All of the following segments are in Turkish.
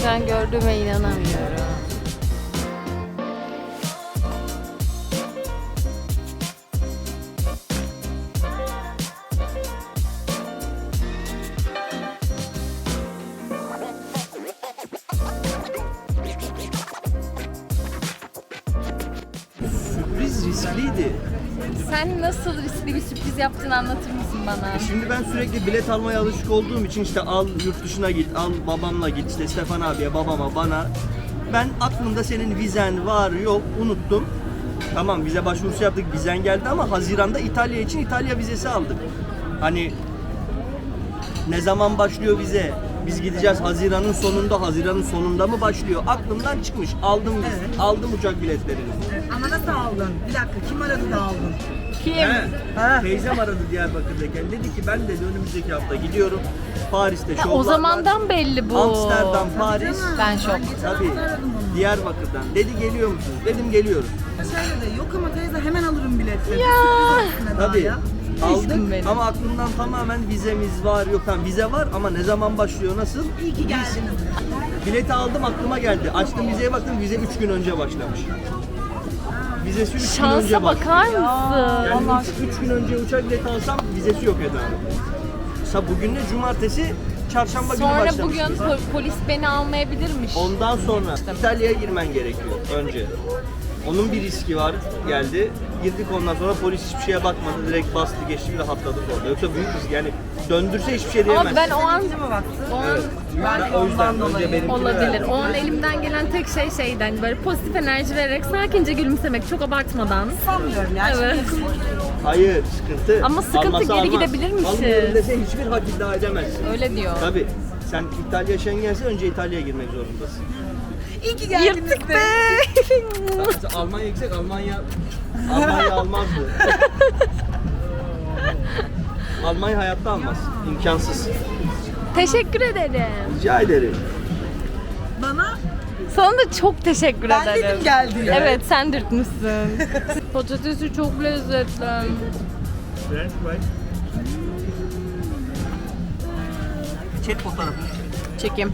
inanamamıştım. Ben gördüğüme inanamıyorum. Sürpriz riskliydi. Sen nasıl riskli bir sürpriz yaptığını anlatır mısın bana? Şimdi ben sürekli bilet almaya alışık olduğum için işte al yurt dışına git, al babamla git, işte Stefan abiye, babama, bana. Ben aklımda senin vizen var yok unuttum. Tamam vize başvurusu yaptık, vizen geldi ama Haziran'da İtalya için İtalya vizesi aldık. Hani ne zaman başlıyor vize? Biz gideceğiz Haziran'ın sonunda, Haziran'ın sonunda mı başlıyor? Aklımdan çıkmış. Aldım Evet. aldım uçak biletlerini. Ama nasıl aldın? Bir dakika kim aradı da aldın? Kim? Ha. Teyzem aradı Diyarbakır'dayken. Dedi ki ben dedi önümüzdeki hafta gidiyorum. Paris'te şovlar o var. zamandan belli bu. Amsterdam, Paris. Ben şok. Tabii. Diyarbakır'dan. Dedi geliyor musunuz? Dedim geliyorum. Şey dedi, yok ama teyze hemen alırım biletleri. Ya. Tabii. ya. Aldık Aşkım benim. ama aklımdan tamamen vizemiz var. Yok tamam vize var ama ne zaman başlıyor nasıl? İyi ki geldiniz. Bileti aldım aklıma geldi. Açtım vizeye baktım vize 3 gün önce başlamış. Vizesi 3 gün önce Şansa başlamış. bakar mısın? Yani 3 gün önce uçak bileti alsam vizesi yok Eda. Sa bugün ne? Cumartesi, çarşamba günü Sonra bugün po- polis beni almayabilirmiş. Ondan sonra İtalya'ya girmen gerekiyor önce. Onun bir riski var geldi. Girdik ondan sonra polis hiçbir şeye bakmadı. Direkt bastı geçti rahatladık orada. Yoksa büyük risk yani döndürse hiçbir şey diyemez. Ama ben o an mi baktın? o an Evet. Belki Ben o yüzden ondan önce dolayı. benimkini olabilir. O an elimden gelen tek şey şeyden böyle pozitif enerji vererek sakince gülümsemek çok abartmadan. Sanmıyorum ya. Evet. Hayır sıkıntı. Ama sıkıntı geri almaz. gidebilirmişiz. Almıyorum dese hiçbir hak iddia edemezsin. Öyle diyor. Tabii. Sen İtalya Schengen'se önce İtalya'ya girmek zorundasın. İyi ki geldiniz Yırttık be. Mesela Almanya gitsek Almanya Almanya almazdı. Almanya hayatta almaz. İmkansız. Teşekkür ederim. Rica ederim. Bana Sana da çok teşekkür ben ederim. dedim geldi. ya. Evet sen dürtmüşsün. Patatesi çok lezzetli. French fries. Çek fotoğrafı. Çekim.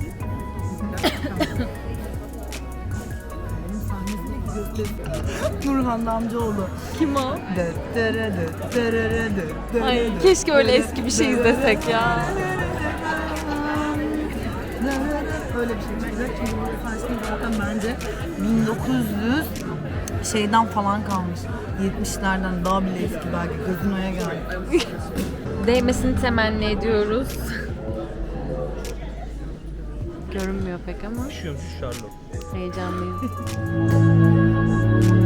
Büyük bir gösteri dendi. Onun sahnesindeki gösteri. Nurhan Damcıoğlu. Kim o? Ay keşke öyle eski bir şey izlesek ya. Öyle bir şey çıkacak çünkü bu saçlı zaten bence 1900 şeyden falan kalmış. 70'lerden daha bile eski belki Gazino'ya geldi. Değmesini temenni ediyoruz. Görünmüyor pek ama Üşüyorum şu Charlotte. heyecanlıyız.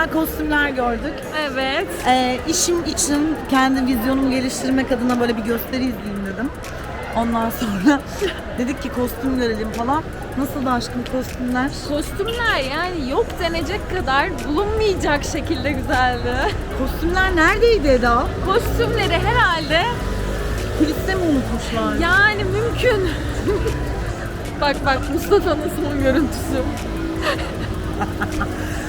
güzel kostümler gördük. Evet. Ee, işim için kendi vizyonumu geliştirmek adına böyle bir gösteri izleyeyim dedim. Ondan sonra dedik ki kostüm görelim falan. Nasıl da aşkım kostümler? Kostümler yani yok denecek kadar bulunmayacak şekilde güzeldi. Kostümler neredeydi Eda? Kostümleri herhalde Kuliste mi unutmuşlar? yani mümkün. bak bak Mustafa'nın son görüntüsü.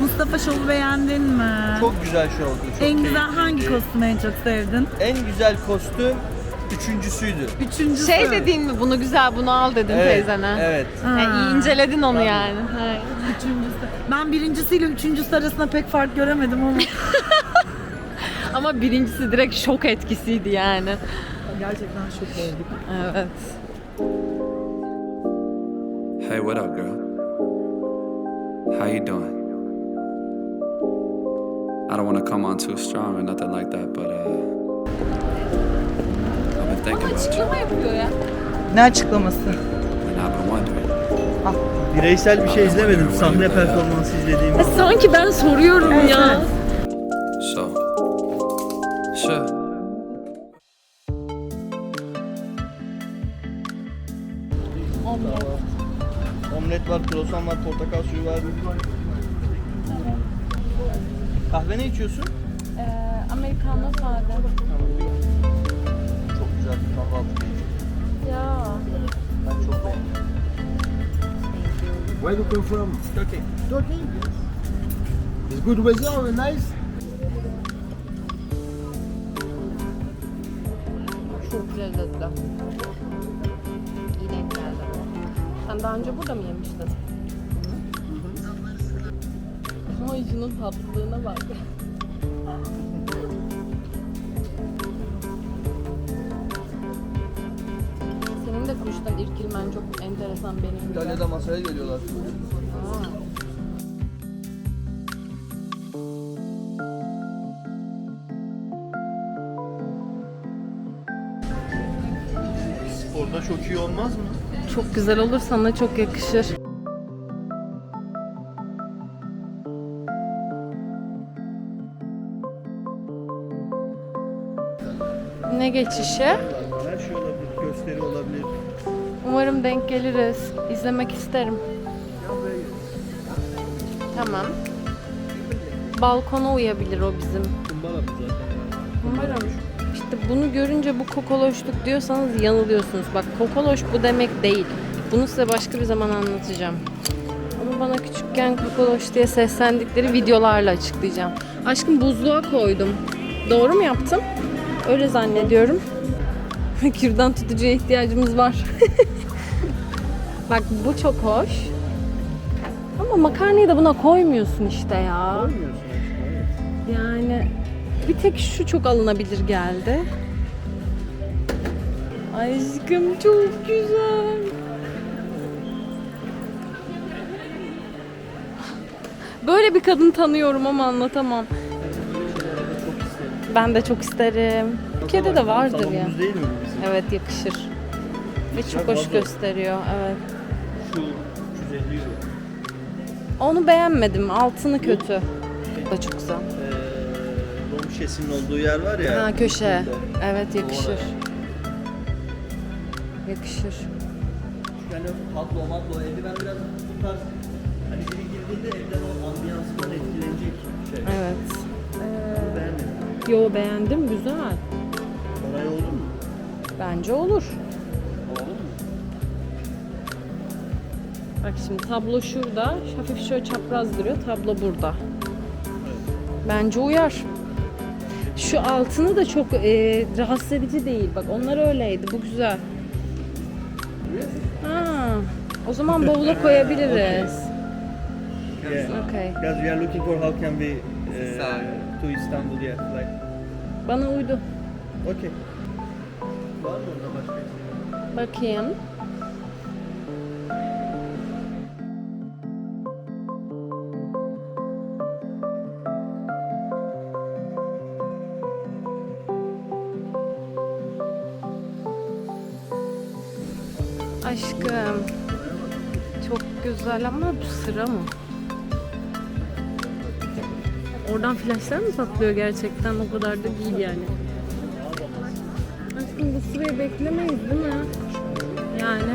Mustafa Şov'u beğendin mi? Çok güzel şey oldu. Çok en güzel hangi kostümü en çok sevdin? En güzel kostüm üçüncüsüydü. Üçüncüsü. Şey dediğin mi bunu güzel bunu al dedin teyzene. Evet. Ha, Yani iyi inceledin onu yani. Ha. Üçüncüsü. Ben birincisiyle üçüncüsü arasında pek fark göremedim ama Ama birincisi direkt şok etkisiydi yani. gerçekten şok olduk. Evet. Hey, what up, girl? How you doing? I don't want to come on too strong or nothing like that, but uh, thinking about you. Açıklama yapıyor ya. Ne açıklaması? And I've been wondering. Bireysel bir şey izlemedim. Sahne performansı izlediğim Ya an. sanki ben soruyorum ya. So, sure. Omlet var, krosan var, portakal suyu var. Kahve ne içiyorsun? Ee, Amerikanlı sade. Çok güzel bir kahvaltı. Ya. Ben çok beğendim. Where you come from? Turkey. Turkey. It's good weather, very nice. Çok lezzetli. İyi denk geldi. Sen daha önce burada mı yemiştin? Şunun tatlılığına bak. Senin de kuştan irkilmen çok enteresan benim. İtalya'da masaya geliyorlar. Aa. Sporda çok iyi olmaz mı? Çok güzel olur sana çok yakışır. Geçişi? Her şey olabilir. Gösteri olabilir. Umarım denk geliriz. İzlemek isterim. Tamam. Balkona uyabilir o bizim. Bu zaten. Umarım. İşte bunu görünce bu kokoloşluk diyorsanız yanılıyorsunuz. Bak kokoloş bu demek değil. Bunu size başka bir zaman anlatacağım. Ama bana küçükken kokoloş diye seslendikleri videolarla açıklayacağım. Aşkım buzluğa koydum. Doğru mu yaptım? Öyle zannediyorum. Kürdan tutucuya ihtiyacımız var. Bak bu çok hoş. Ama makarnayı da buna koymuyorsun işte ya. Evet. Yani bir tek şu çok alınabilir geldi. Aşkım çok güzel. Böyle bir kadın tanıyorum ama anlatamam. Ben de çok isterim. Türkiye'de de vardır ya. Salonumuz değil mi bu bizim? Evet yakışır. Ve çok hoş vazo. gösteriyor. Evet. Şu 350 euro. Onu beğenmedim. Altını kötü. Bu da çok güzel. Ee, şişesinin olduğu yer var ya. Ha köşe. üstünde. Evet yakışır. Yakışır. Yani tablo mablo evde ben biraz bu tarz hani biri girdiğinde evden o ambiyansından etkilenecek şey. Evet. Yo beğendim güzel. Oraya olur mu? Bence olur. Olur mu? Bak şimdi tablo şurada. Hafif şöyle çapraz duruyor. Tablo burada. Bence uyar. Şu altını da çok e, rahatsız edici değil. Bak onlar öyleydi. Bu güzel. Ha, o zaman bavula koyabiliriz. Yeah. Okay. Because we are looking for how can we uh, to Istanbul yeah like. Bana uydu. Okay. Var mı orada başka? bir şey? Bakayım. Aşkım. Çok güzel ama bu sıra mı? Oradan flaşlar mı patlıyor gerçekten? O kadar da değil yani. Aşkım bu sırayı beklemeyiz değil mi? Yani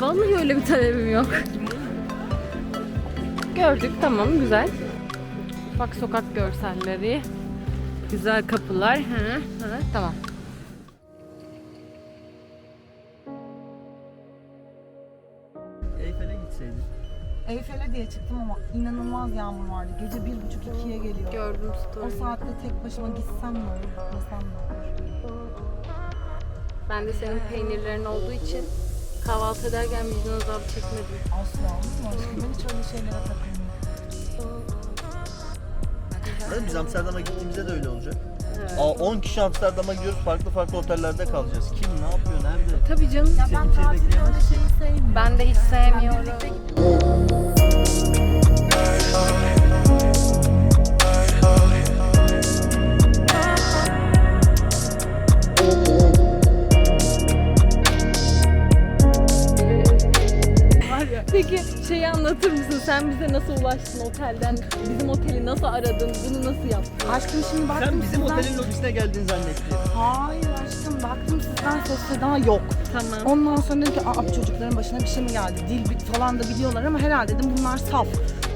vallahi öyle bir talebim yok. Gördük tamam güzel. Ufak sokak görselleri. Güzel kapılar. Hı, hı, tamam. 7 diye çıktım ama inanılmaz yağmur vardı. Gece 1.30-2'ye geliyor. Gördüm story. O saatte tek başıma gitsem mi olur, gitmesem mi olur? Ben de senin peynirlerin olduğu için kahvaltı ederken vicdan azabı çekmedim. Asla olur mu? aşkım? Ben hiç öyle şeylere takılmıyorum. Zaten biz Amsterdam'a gittiğimizde de öyle olacak. Evet. Aa, 10 kişi Amsterdam'a gidiyoruz farklı farklı otellerde kalacağız. Kim ne yapıyor nerede? Tabii canım. Ya ben tatilde öyle şeyi sevmiyorum. Ben de hiç sevmiyorum. Anlatır mısın? Sen bize nasıl ulaştın otelden? Bizim oteli nasıl aradın? Bunu nasıl yaptın? Aşkım şimdi baktım Sen bizim sizden... otelin lobisine geldin zannettin. Hayır aşkım baktım sizden ses seda yok. Tamam. Ondan sonra dedim ki Aa, bu çocukların başına bir şey mi geldi? Dil bit falan da biliyorlar ama herhalde dedim bunlar saf.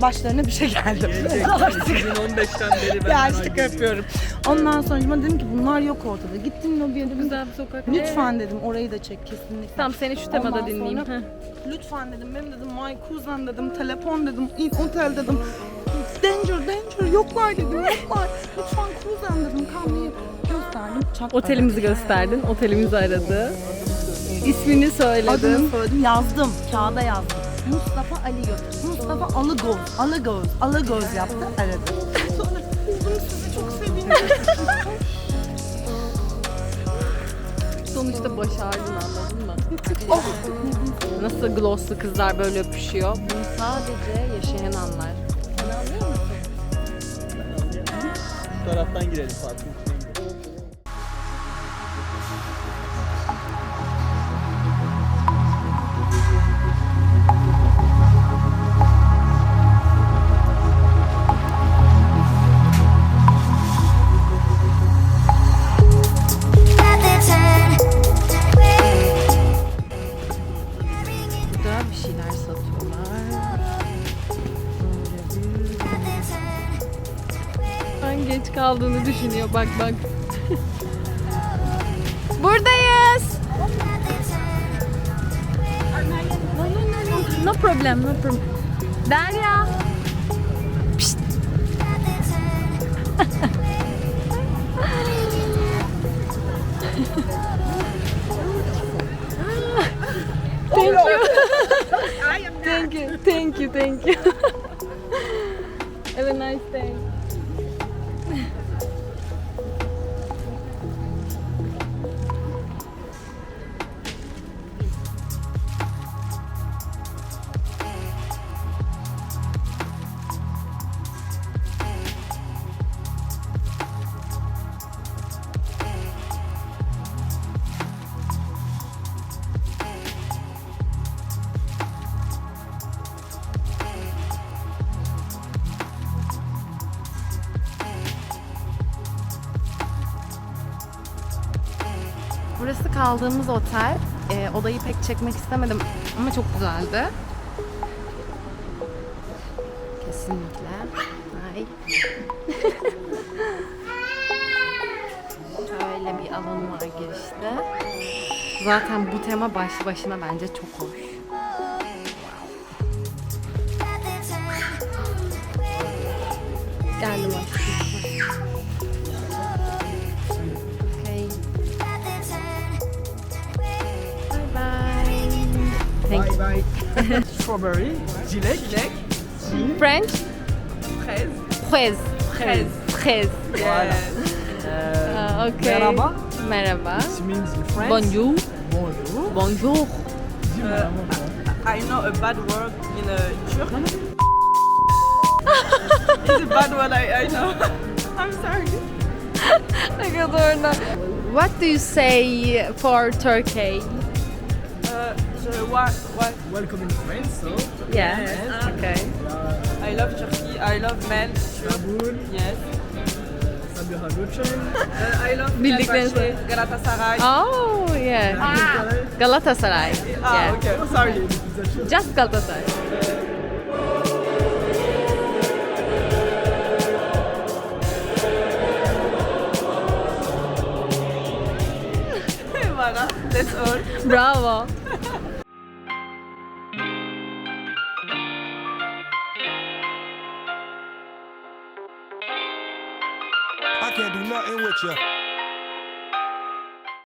Başlarına bir şey geldi. Gerçekten 2015'ten beri ben aşkım yapıyorum. Ondan sonra dedim ki bunlar yok ortada. Gittim lobiye dedim. Güzel bir sokak. Lütfen dedim orayı da çek kesinlikle. Tamam seni şu temada Ondan dinleyeyim. sonra-. Lütfen dedim benim dedim my cousin dedim telefon dedim otel dedim danger danger yoklar dedim yoklar lütfen cousin dedim kamyayı gösterdim çat Otelimizi gösterdin. Otelimizi aradı. İsmini söyledin. adını söyledim yazdım kağıda yazdım Mustafa Ali Göz Mustafa Alıgöz Alıgöz Alıgöz yaptı aradı Sonuçta başardın anladın mı? Nasıl glosslu kızlar böyle öpüşüyor? Bunu sadece yaşayan anlar. Sen anlıyor musun? Şu taraftan girelim parkın Kaldığını düşünüyor bak bak. Buradayız. No problem, no problem. Derya. Pişt. Thank you. thank you, thank you, thank you. Have a nice day. Kaldığımız otel. Ee, odayı pek çekmek istemedim ama çok güzeldi. Kesinlikle. Ay. Şöyle bir alanı var girişte. Zaten bu tema başlı başına bence çok hoş. Bye. Strawberry. Gilek. French? Fraise. Fraise. Fraise. Fraise. Ah, okay. Merhaba. Merhaba. It means in French. Bonjour. Bonjour. Bonjour. Mot. I know a bad word in uh, Turk. it's a bad word I, I know. I'm sorry. Ne kadar da. What do you say for Turkey? Uh, the what, what? Welcome in France. So, Yeah. Yes. Okay. I love Turkey. I love men. Turk. Istanbul, Yes. Sabiha Gökçen. Uh, I love Bildiklerini Fenerbahçe, söyle. Galatasaray. Oh yeah. Ah. Galatasaray. Ah, Yeah. okay. Sorry. Just Galatasaray. voilà. That's all. Bravo. 是